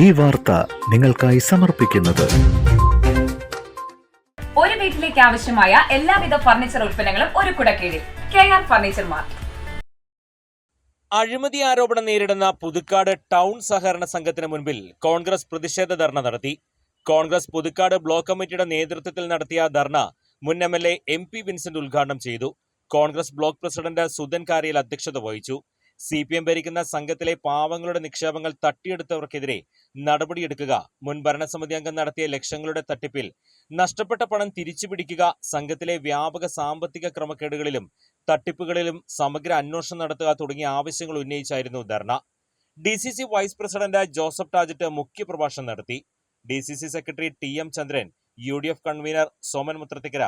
ഈ വാർത്ത നിങ്ങൾക്കായി സമർപ്പിക്കുന്നത്. ഒരു വീട്ടിലേക്ക് ആവശ്യമായ എല്ലാവിധ ഫർണിച്ചർ ഉൽപ്പന്നങ്ങളും ഒരു കുടക്കീഴിൽ. K R furniture mart. അഴിമതി ആരോപണം നേരിടുന്ന പുതുക്കാട് ടൗൺ സഹകരണ സംഘത്തിന് മുൻപിൽ കോൺഗ്രസ് പ്രതിഷേധ ധർണ നടത്തി. കോൺഗ്രസ് പുതുക്കാട് ബ്ലോക്ക് കമ്മിറ്റിയുടെ നേതൃത്വത്തിൽ നടത്തിയ ധർണ മുൻ M L A M P Vincent ഉദ്ഘാടനം ചെയ്തു. കോൺഗ്രസ് ബ്ലോക്ക് പ്രസിഡന്റ് സുധൻ കാരിയൽ അധ്യക്ഷത വഹിച്ചു. സി പി എം ഭരിക്കുന്ന സംഘത്തിലെ പാവങ്ങളുടെ നിക്ഷേപങ്ങൾ തട്ടിയെടുത്തവർക്കെതിരെ നടപടിയെടുക്കുക. മുൻ ഭരണസമിതി അംഗം നടത്തിയ ലക്ഷങ്ങളുടെ തട്ടിപ്പിൽ നഷ്ടപ്പെട്ട പണം തിരിച്ചുപിടിക്കുക സംഘത്തിലെ വ്യാപക സാമ്പത്തിക ക്രമക്കേടുകളിലും തട്ടിപ്പുകളിലും സമഗ്ര അന്വേഷണം നടത്തുക തുടങ്ങിയ ആവശ്യങ്ങൾ ഉന്നയിച്ചായിരുന്നു ധർണ. D C C vice president Joseph Tajet മുഖ്യപ്രഭാഷണം നടത്തി. D C C secretary T M Chandran U D F convener Soman Muthrathikkara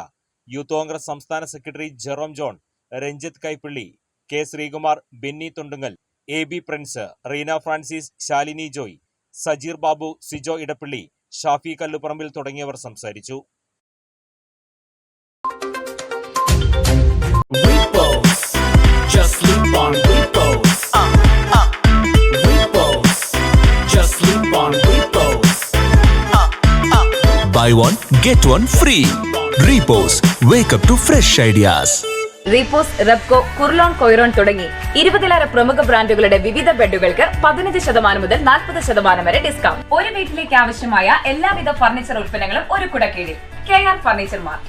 youth Congress സംസ്ഥാന secretary Jerome John Ranjith Kaippally K Sreekumar Benny Thundungal A B Prince Reena Francis Shalini Joy Sajeer Babu Sijo Edappally Shafi Kalluparambil തുടങ്ങിയവർ സംസാരിച്ചു. Uh, uh. Uh, uh. Buy one, get one free. Repose. wake up to fresh ideas. Repose Repco Kurlon കൊയ്റോൺ തുടങ്ങി ഇരുപതിലേറെ പ്രമുഖ ബ്രാൻഡുകളുടെ വിവിധ ബെഡുകൾക്ക് പതിനഞ്ച് ശതമാനം മുതൽ നാൽപ്പത് ശതമാനം വരെ ഡിസ്കൗണ്ട് ഒരു വീട്ടിലേക്ക് ആവശ്യമായ എല്ലാവിധ ഫർണിച്ചർ ഉൽപ്പന്നങ്ങളും ഒരു കുടക്കീഴിൽ. K R furniture mart